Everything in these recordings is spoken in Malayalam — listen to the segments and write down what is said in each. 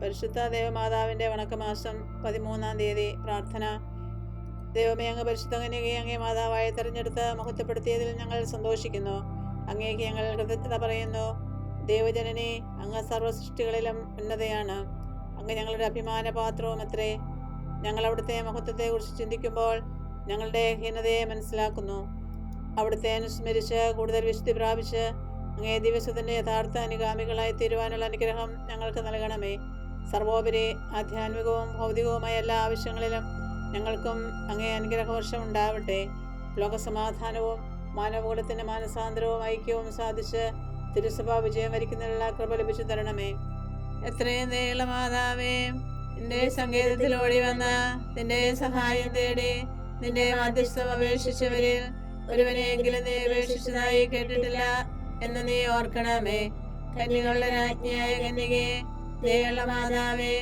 പരിശുദ്ധ ദേവമാതാവിന്റെ വണക്കമാസം പതിമൂന്നാം തീയതി പ്രാർത്ഥന. ദൈവമേ അങ്ങ് പരിശുദ്ധ കന്യകയെ അങ്ങേ മാതാവായി തെരഞ്ഞെടുത്ത് മഹത്വപ്പെടുത്തിയതിൽ ഞങ്ങൾ സന്തോഷിക്കുന്നു. അങ്ങേക്ക് ഞങ്ങൾ കൃതജ്ഞത പറയുന്നു. ദൈവജനനെ അങ്ങ് സർവസൃഷ്ടികളിലും ഉന്നതയാണ്. അങ്ങ് ഞങ്ങളുടെ അഭിമാന പാത്രവും അത്രേ. ഞങ്ങൾ അവിടുത്തെ മഹത്വത്തെക്കുറിച്ച് ചിന്തിക്കുമ്പോൾ ഞങ്ങളുടെ ഹീനതയെ മനസ്സിലാക്കുന്നു. അവിടുത്തെ അനുസ്മരിച്ച് കൂടുതൽ വിശുദ്ധി പ്രാപിച്ച് അങ്ങേ ദിവസത്തിന്റെ യഥാർത്ഥ അനുഗാമികളായി തീരുവാനുള്ള അനുഗ്രഹം ഞങ്ങൾക്ക് നൽകണമേ. സർവോപരി ആധ്യാത്മികവും ഭൗതികവുമായ എല്ലാ ആവശ്യങ്ങളിലും ഞങ്ങൾക്കും അങ്ങേ അനുഗ്രഹവർഷം ഉണ്ടാവട്ടെ. ലോകസമാധാനവും മാനവകുലത്തിന്റെ മാനസാന്തരവും ഐക്യവും സാധിച്ച് തിരുസഭ വിജയം വരിക്കുന്നതിനുള്ള കൃപ ലഭിച്ചു തരണമേ. എത്രയും നീളമാതാവേ നിന്റെ സങ്കേതത്തിൽ ഓടി വന്ന നിന്റെ സഹായം തേടി നിന്റെ മധ്യസ്ഥം അപേക്ഷിച്ചവരിൽ ഒരുവനെയെങ്കിലും നീ അപേക്ഷിച്ചതായി കേട്ടിട്ടില്ല എന്ന് നീ ഓർക്കണമേ. കന്യകളുടെ രാജ്ഞിയായ കന്യകയെ ദയുള്ള മാതാവേ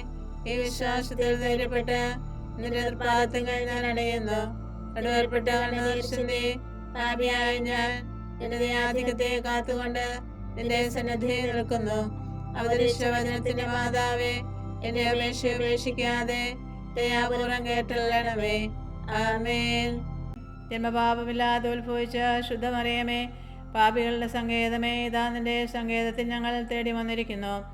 ഈ വിശ്വാസത്തിൽ ധൈര്യപ്പെട്ട് നിന്റെ നിർപ്പാദത്തങ്ങൾ ഞാൻ അടയുന്നു. നടുവേർപ്പെട്ട കണ്ണുദർശന്റെ പാപിയായ ഞാൻ എന്റെ ആധിക്യത്തെ കാത്തുകൊണ്ട് നിന്റെ സന്നദ്ധിയിൽ നിൽക്കുന്നു. അവതരിച്ച വചനത്തിന്റെ മാതാവേ എന്റെ അപേക്ഷ ഉപേക്ഷിക്കാതെ ദയാപൂർവം കേട്ടല്ലണമേ. ആമേൻ. ജന്മപാപമില്ലാതെ ഉത്ഭവിച്ച ശുദ്ധമറിയമേ പാപികളുടെ സങ്കേതമേ ഇതാ നിന്റെ സങ്കേതത്തിൽ ഞങ്ങൾ തേടി വന്നിരിക്കുന്നു.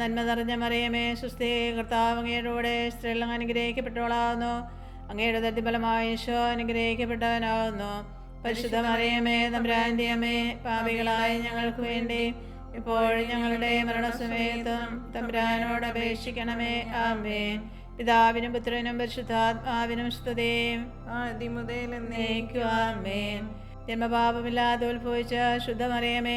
നന്മ നിറഞ്ഞ മറിയമേ സുസ്ഥി കർത്താവ് അങ്ങയുടെ സ്ത്രീകൾ അനുഗ്രഹിക്കപ്പെട്ടവളാകുന്നു. അങ്ങയുടെ തട്ടിഫലമായ ഈശോ അനുഗ്രഹിക്കപ്പെട്ടവനാകുന്നു. പരിശുദ്ധ മറിയമേ തമ്പുരാന്റെ അമ്മേ പാപികളായ ഞങ്ങൾക്ക് വേണ്ടി ഇപ്പോഴും ഞങ്ങളുടെ മരണസമയത്തും തമ്പ്രാനോട് അപേക്ഷിക്കണമേ. ആമേ പിതാവിനും പുത്രനും പരിശുദ്ധാത്മാവിനും സ്തുതയും ജന്മപാപമില്ലാതെ ഉത്ഭവിച്ച ശുദ്ധമറിയമേ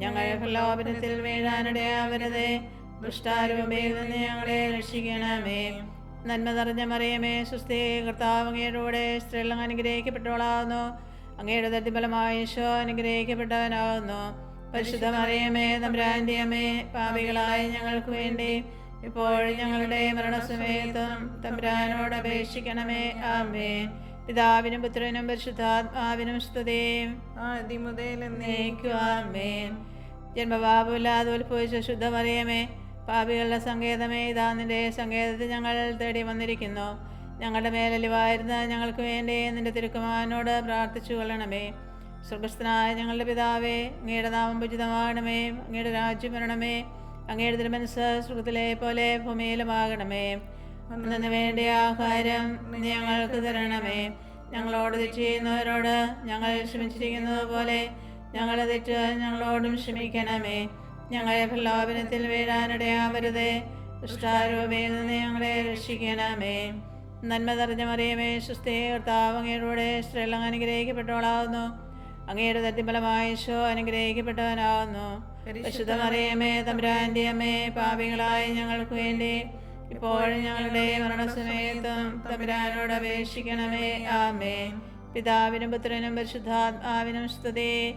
ഞങ്ങൾ പ്രലോഭനത്തിൽ വീഴാനിടയാവരുതേ ദുഷ്ടാരൂപയിൽ നിന്ന് ഞങ്ങളെ രക്ഷിക്കണമേ. നന്മ നിറഞ്ഞ മറിയമേ സുസ്ഥി കർത്താവ് അങ്ങയുടെ സ്ത്രീകൾ അനുഗ്രഹിക്കപ്പെട്ടവളാകുന്നു അങ്ങയുടെ തട്ടിഫലമായ ഈശോ അനുഗ്രഹിക്കപ്പെട്ടവനാകുന്നു പരിശുദ്ധ മറിയമേ തമ്പുരാന്റെ അമ്മേ പാപികളായ ഞങ്ങൾക്ക് വേണ്ടി ഇപ്പോഴും ഞങ്ങളുടെ മരണസമയത്തും തമ്പുരാനോട് അപേക്ഷിക്കണമേ. ആമേ പിതാവിനും പുത്രനും പരിശുദ്ധാത്മാവിനും ജന്മപാപമില്ലാതെ ഉത്ഭവിച്ച ശുദ്ധമറിയമേ. പാപികളുടെ സങ്കേതമേ ഇതാ നിന്റെ സങ്കേതത്തിൽ ഞങ്ങൾ തേടി വന്നിരിക്കുന്നു. ഞങ്ങളുടെ മേലലിവായിരുന്ന ഞങ്ങൾക്ക് വേണ്ടി നിന്റെ തിരുക്കുമാനോട് പ്രാർത്ഥിച്ചു കൊള്ളണമേ. സ്വർഗസ്ഥനായ ഞങ്ങളുടെ പിതാവേ അങ്ങയുടെ നാമം ഉചിതമാകണമേ. അങ്ങയുടെ രാജ്യം വരണമേ. അങ്ങയുടെ തിരുമനസ് സുഖത്തിലെ പോലെ ഭൂമിയിലുമാകണമേ. അന്നു വേണ്ടി ആഹാരം ഞങ്ങൾക്ക് തരണമേ. ഞങ്ങളോട് തെറ്റ് ചെയ്യുന്നവരോട് ഞങ്ങൾ ക്ഷമിച്ചിരിക്കുന്നത് പോലെ ഞങ്ങളെ തെറ്റ് ഞങ്ങളോടും ക്ഷമിക്കണമേ. ഞങ്ങളെ പ്രലോഭനത്തിൽ വീഴാനിടയാവരുതേ. ദുഷ്ടാരൂപയിൽ നിന്ന് ഞങ്ങളെ രക്ഷിക്കണമേ. നന്മ നിറഞ്ഞ മറിയമേ സുസ്ഥേ കർത്താവ് അങ്ങയുടെ സ്ത്രീകൾ അനുഗ്രഹിക്കപ്പെട്ടവളാകുന്നു അങ്ങയുടെ തട്ടിഫലമായ ഈശോ അനുഗ്രഹിക്കപ്പെട്ടവനാകുന്നു പരിശുദ്ധ മറിയമേ തമ്പുരാന്റെ അമ്മേ പാപികളായ ഞങ്ങൾക്ക് വേണ്ടി ഇപ്പോഴും ഞങ്ങളുടെ മരണസമയത്തും തമ്പുരാനോട് അപേക്ഷിക്കണമേ. ആമേ പിതാവിനും പുത്രനും പരിശുദ്ധാത്മാവിനും സ്തുതി.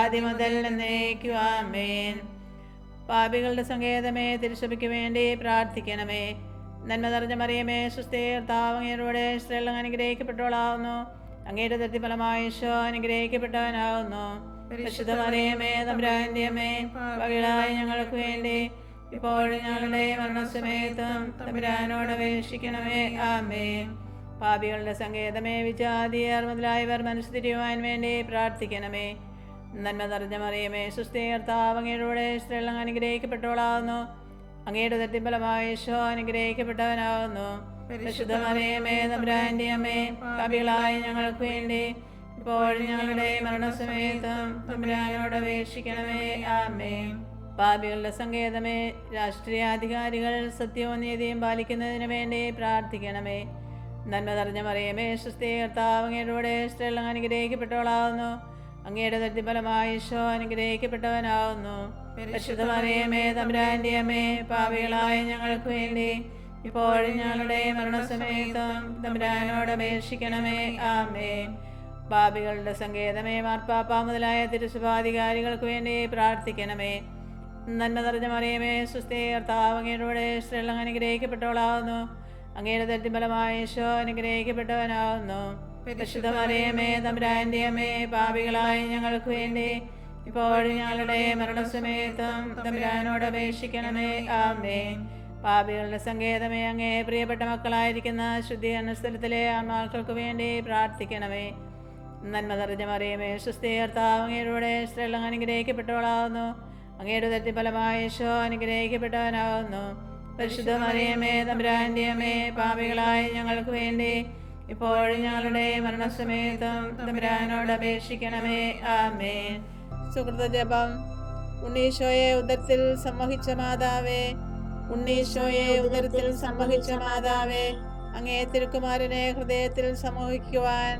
ആദ്യം മുതൽ എന്നേക്കും ആമേൻ. പാപികളുടെ സങ്കേതമേ തിരുസഭയ്ക്ക് വേണ്ടി പ്രാർത്ഥിക്കണമേ. നന്മ നിറഞ്ഞ മറിയമേ സുസ്ഥീർത്താവങ്ങയുടെ സ്ത്രീകൾ അനുഗ്രഹിക്കപ്പെട്ടവളാവുന്നു. അങ്ങയുടെ തൃപ്തിഫലമായ ഈശോ പരിശുദ്ധ മറിയമേ തമ്പുരാന്റെ അമ്മേ ഞങ്ങൾക്ക് വേണ്ടി ഇപ്പോഴും ഞങ്ങളുടെ മരണസമയത്തും തമ്പുരാനോട് അപേക്ഷിക്കണമേ. ആമേ പാപികളുടെ സങ്കേതമേ വിജാതിയർ മുതലായവർ മനസ്സുതിരിയുവാൻ വേണ്ടി പ്രാർത്ഥിക്കണമേ. നന്മ നിറഞ്ഞ മറിയമേ സുസ്ഥീകർത്താവ് അങ്ങയുടെ സ്ത്രീകൾ അനുഗ്രഹിക്കപ്പെട്ടവളാകുന്നു അങ്ങയുടെ തട്ടിപ്പലമായ ഈശോ അനുഗ്രഹിക്കപ്പെട്ടവനാകുന്നു പരിശുദ്ധ മറിയമേ തമ്പുരാന്റെ അമ്മേ പാപികളായ ഞങ്ങൾക്ക് വേണ്ടി ഇപ്പോൾ ഞങ്ങളുടെ മരണസമയത്തും തമ്പുരാനോട് അപേക്ഷിക്കണമേ. ആമേ പാപികളുടെ സങ്കേതമേ രാഷ്ട്രീയാധികാരികൾ സത്യവും നീതിയും പാലിക്കുന്നതിന് വേണ്ടി പ്രാർത്ഥിക്കണമേ. നന്മ നിറഞ്ഞ മറിയമേ സുസ്ഥീ കർത്താവ് അങ്ങയുടെ സ്ത്രീകൾ അനുഗ്രഹിക്കപ്പെട്ടവളാവുന്നു അങ്ങയുടെ തട്ടിഫലമായ ഈശോ അനുഗ്രഹിക്കപ്പെട്ടവനാവുന്നു പരിശുദ്ധ മറിയമേ തമ്പുരാന്റെ അമ്മേ പാപികളായ ഞങ്ങൾക്ക് വേണ്ടി ഇപ്പോഴും ഞങ്ങളുടെ മരണസമയത്തും തമ്പുരാനോട് അപേക്ഷിക്കണമേ. ആമേ പാപികളുടെ സങ്കേതമേ മാർപ്പാപ്പ മുതലായ തിരുസഭാധികാരികൾക്ക് വേണ്ടി പ്രാർത്ഥിക്കണമേ. നന്മ നിറഞ്ഞ മറിയമേ സുസ്ഥേ കർത്താവ് അങ്ങയുടെ സ്ത്രീകൾ അനുഗ്രഹിക്കപ്പെട്ടവളാവുന്നു. അങ്ങയുടെ തട്ടിഫലമായ ഈശോ അനുഗ്രഹിക്കപ്പെട്ടവനാവുന്നു. പരിശുദ്ധ മറിയമേ തമ്പുരാന്റെ അമ്മേ പാപികളായ ഞങ്ങൾക്ക് വേണ്ടി ഇപ്പോഴും ഞങ്ങളുടെ മരണസമയത്തും തമ്പുരാനോട് അപേക്ഷിക്കണമേ. ആമേ പാപികളുടെ സങ്കേതമേ അങ്ങേ പ്രിയപ്പെട്ട മക്കളായിരിക്കുന്ന ശുദ്ധീകരണ സ്ഥലത്തിലെ ആത്മാക്കൾക്ക് വേണ്ടി പ്രാർത്ഥിക്കണമേ. നന്മ നിറഞ്ഞ മറിയമേ സുസ്ഥീകർത്താവ് അങ്ങയുടെ സ്ത്രീകൾ അനുഗ്രഹിക്കപ്പെട്ടവളാവുന്നു. അങ്ങയുടെ തട്ടിഫലമായ യേശോ അനുഗ്രഹിക്കപ്പെട്ടവനാകുന്നു. പരിശുദ്ധ മറിയമേ തമ്പുരാന്റെ അമ്മേ പാപികളായ ഞങ്ങൾക്ക് വേണ്ടി ഇപ്പോഴും ഞങ്ങളുടെ മരണസമയത്തും തമ്പുരാനോട് അപേക്ഷിക്കണമേ. ആമേ സുഹൃത ജപം. ഉണ്ണീശോയെ ഉദരത്തിൽ സംവഹിച്ച മാതാവേ ഉണ്ണീശോയെ ഉദരത്തിൽ സംവഹിച്ച മാതാവേ അങ്ങേ തിരുക്കുമാരനെ ഹൃദയത്തിൽ സമൂഹിക്കുവാൻ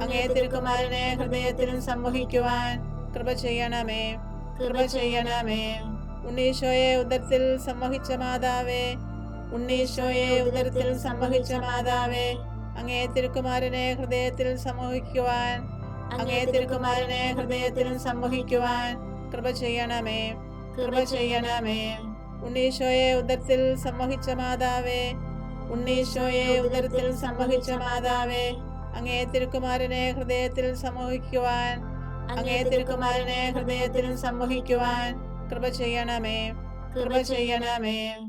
അങ്ങേ തിരുക്കുമാരനെ ഹൃദയത്തിൽ സംവഹിക്കുവാൻ കൃപ ചെയ്യണമേ. കൃപ ചെയ്യണമേ. ഉണ്ണീശോയെ ഉദരത്തിൽ സംവഹിച്ച മാതാവേ. ഉണ്ണീശോയെ ഉദരത്തിൽ സംവഹിച്ച മാതാവേ. അങ്ങേ തിരുക്കുമാരനെ ഹൃദയത്തിൽ സമൂഹിക്കുവാൻ അങ്ങേ തിരുക്കുമാരനെ ഹൃദയത്തിൽ സംവഹിക്കുവാൻ കൃപ ചെയ്യണമേ. കൃപ ചെയ്യണമേ. ഉണ്ണീശോയെ ഉദരത്തിൽ സംവഹിച്ച മാതാവേ. ഉണ്ണീശോയെ ഉദരത്തിൽ സംവഹിച്ച മാതാവേ. അങ്ങേ തിരുക്കുമാരനെ ഹൃദയത്തിൽ സമൂഹിക്കുവാൻ അങ്ങേ തിരുക്കുമാരനെ ഹൃദയത്തിൽ സംവഹിക്കുവാൻ കൃപ ചെയ്യണമേ. കൃപ ചെയ്യണമേ.